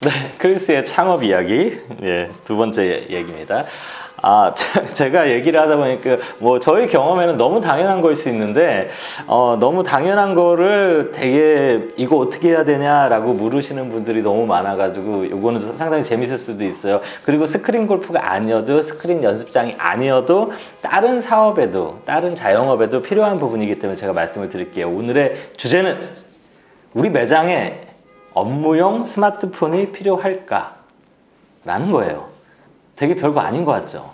네, 크리스의 창업 이야기, 예, 두 번째 얘기입니다. 아, 제- 제가 얘기를 하다 보니까 뭐 저희 경험에는 너무 당연한 거일 수 있는데 어, 너무 당연한 거를 되게 이거 어떻게 해야 되냐라고 물으시는 분들이 너무 많아가지고 이거는 상당히 재밌을 수도 있어요. 그리고 스크린 골프가 아니어도 스크린 연습장이 아니어도 다른 사업에도 다른 자영업에도 필요한 부분이기 때문에 제가 말씀을 드릴게요. 오늘의 주제는 우리 매장에 업무용 스마트폰이 필요할까? 라는 거예요. 되게 별거 아닌 것 같죠?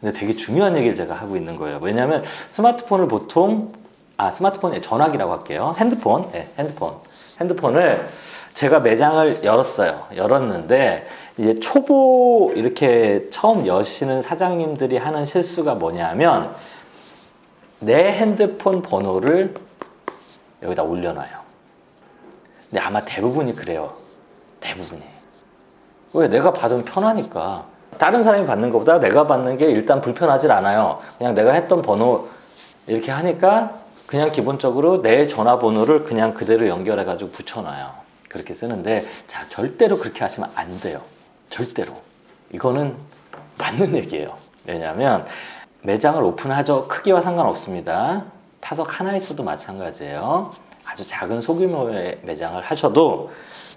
근데 되게 중요한 얘기를 제가 하고 있는 거예요. 왜냐하면 스마트폰을 보통, 아, 스마트폰이 전화기라고 할게요. 핸드폰, 네, 핸드폰. 핸드폰을 제가 매장을 열었어요. 열었는데, 이제 초보 이렇게 처음 여시는 사장님들이 하는 실수가 뭐냐면, 내 핸드폰 번호를 여기다 올려놔요. 근데 아마 대부분이 그래요. 대부분이. 왜? 내가 받으면 편하니까. 다른 사람이 받는 것보다 내가 받는 게 일단 불편하질 않아요. 그냥 내가 했던 번호 이렇게 하니까 그냥 기본적으로 내 전화번호를 그냥 그대로 연결해가지고 붙여놔요. 그렇게 쓰는데, 자, 절대로 그렇게 하시면 안 돼요. 절대로. 이거는 맞는 얘기예요. 왜냐하면 매장을 오픈하죠. 크기와 상관없습니다. 타석 하나 있어도 마찬가지예요. 아주 작은 소규모의 매장을 하셔도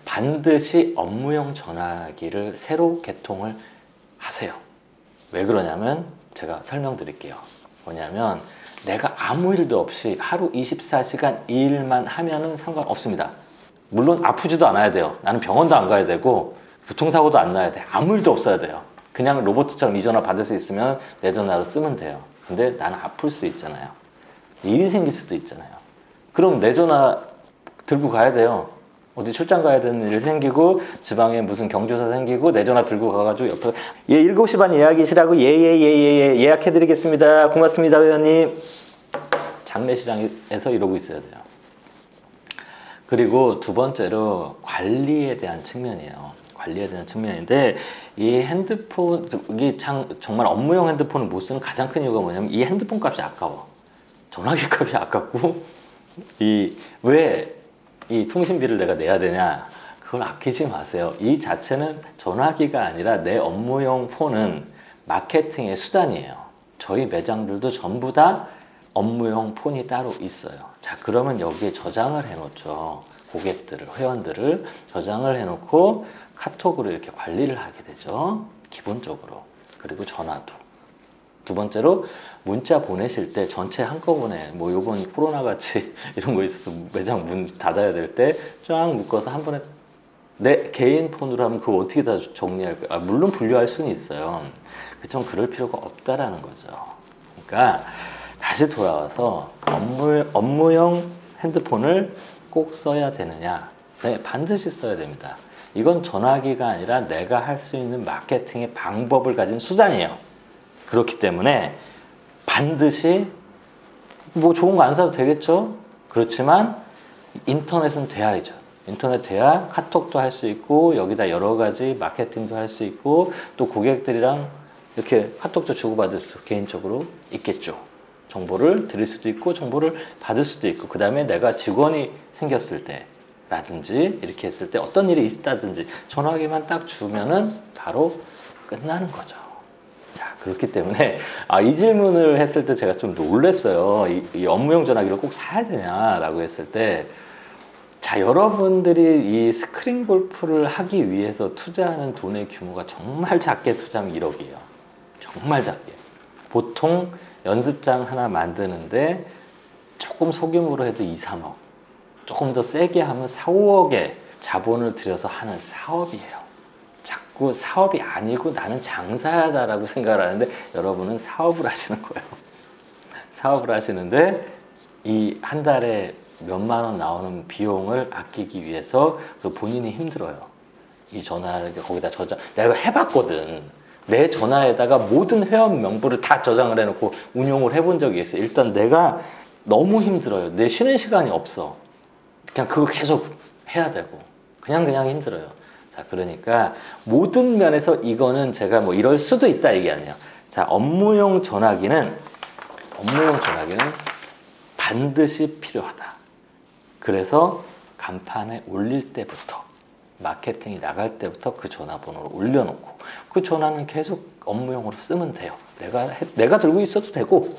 반드시 업무용 전화기를 새로 개통을 하세요. 왜 그러냐면 제가 설명드릴게요. 뭐냐면 내가 아무 일도 없이 하루 24시간 일만 하면은 상관없습니다. 물론 아프지도 않아야 돼요. 나는 병원도 안 가야 되고 교통사고도 안 나야 돼. 아무 일도 없어야 돼요. 그냥 로봇처럼 이 전화 받을 수 있으면 내 전화로 쓰면 돼요. 근데 나는 아플 수 있잖아요. 일이 생길 수도 있잖아요. 그럼 내 전화 들고 가야 돼요. 어디 출장 가야 되는 일 생기고 지방에 무슨 경조사 생기고 내 전화 들고 가가지고 옆에 예 7시 반 예약이시라고 예예 예 예 예약해드리겠습니다. 고맙습니다 회원님. 장례시장에서 이러고 있어야 돼요. 그리고 두 번째로 관리에 대한 측면이에요. 관리에 대한 측면인데 이 핸드폰 이게 참 정말 업무용 핸드폰을 못 쓰는 가장 큰 이유가 뭐냐면 이 핸드폰 값이 아까워. 전화기 값이 아깝고 이 왜 이 통신비를 내가 내야 되냐? 그걸 아끼지 마세요. 이 자체는 전화기가 아니라 내 업무용 폰은 마케팅의 수단이에요. 저희 매장들도 전부 다 업무용 폰이 따로 있어요. 자, 그러면 여기에 저장을 해놓죠. 고객들을, 회원들을 저장을 해놓고 카톡으로 이렇게 관리를 하게 되죠. 기본적으로. 그리고 전화도. 두 번째로 문자 보내실 때 전체 한꺼번에 뭐 요번 코로나 같이 이런 거 있어서 매장 문 닫아야 될 때 쫙 묶어서 한 번에 내 개인 폰으로 하면 그거 어떻게 다 정리할 거야? 아, 물론 분류할 수는 있어요. 그좀 그럴 필요가 없다라는 거죠. 그러니까 다시 돌아와서 업무, 업무용 핸드폰을 꼭 써야 되느냐? 네, 반드시 써야 됩니다. 이건 전화기가 아니라 내가 할 수 있는 마케팅의 방법을 가진 수단이에요. 그렇기 때문에 반드시 뭐 좋은 거 안 사도 되겠죠? 그렇지만 인터넷은 돼야죠. 인터넷 돼야 카톡도 할 수 있고 여기다 여러 가지 마케팅도 할 수 있고 또 고객들이랑 이렇게 카톡도 주고받을 수 개인적으로 있겠죠. 정보를 드릴 수도 있고 정보를 받을 수도 있고 그 다음에 내가 직원이 생겼을 때 라든지 이렇게 했을 때 어떤 일이 있다든지 전화기만 딱 주면은 바로 끝나는 거죠. 자, 그렇기 때문에 아, 이 질문을 했을 때 제가 좀 놀랐어요. 이, 이 업무용 전화기를 꼭 사야 되냐라고 했을 때 자, 여러분들이 이 스크린 골프를 하기 위해서 투자하는 돈의 규모가 정말 작게 투자하면 1억이에요. 정말 작게. 보통 연습장 하나 만드는데 조금 소규모로 해도 2, 3억. 조금 더 세게 하면 4, 5억의 자본을 들여서 하는 사업이에요. 자꾸 사업이 아니고 나는 장사하다라고 생각을 하는데 여러분은 사업을 하시는 거예요. 사업을 하시는데 이 한 달에 몇만 원 나오는 비용을 아끼기 위해서 그 본인이 힘들어요. 이 전화를 거기다 저장, 내가 해봤거든. 내 전화에다가 모든 회원 명부를 다 저장을 해놓고 운용을 해본 적이 있어요. 일단 내가 너무 힘들어요. 내 쉬는 시간이 없어. 그냥 그거 계속 해야 되고. 그냥 그냥 힘들어요. 자, 그러니까 모든 면에서 이거는 제가 뭐 이럴 수도 있다 얘기 아니에요. 자, 업무용 전화기는, 업무용 전화기는 반드시 필요하다. 그래서 간판에 올릴 때부터 마케팅이 나갈 때부터 그 전화번호를 올려놓고 그 전화는 계속 업무용으로 쓰면 돼요. 내가 해- 내가 들고 있어도 되고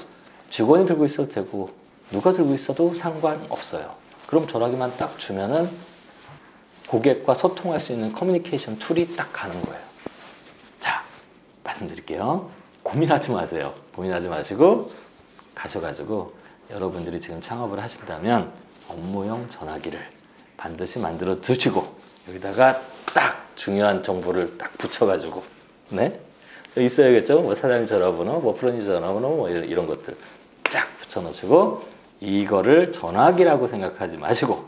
직원이 들고 있어도 되고 누가 들고 있어도 상관없어요. 그럼 전화기만 딱 주면은 고객과 소통할 수 있는 커뮤니케이션 툴이 딱 가는 거예요. 자, 말씀드릴게요. 고민하지 마세요. 고민하지 마시고 가셔가지고 여러분들이 지금 창업을 하신다면 업무용 전화기를 반드시 만들어 두시고 여기다가 딱 중요한 정보를 딱 붙여가지고 네 있어야겠죠. 뭐 사장님 전화번호, 뭐 프로님 전화번호, 뭐 이런, 이런 것들 쫙 붙여놓으시고 이거를 전화기라고 생각하지 마시고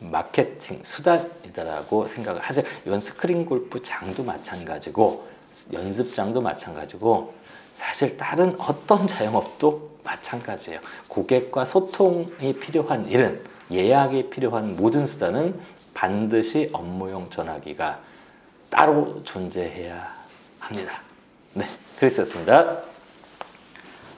마케팅 수단이다라고 생각을 하세요. 이건 스크린 골프 장도 마찬가지고 연습장도 마찬가지고 사실 다른 어떤 자영업도 마찬가지예요. 고객과 소통이 필요한 일은 예약이 필요한 모든 수단은 반드시 업무용 전화기가 따로 존재해야 합니다. 네, 크리스였습니다.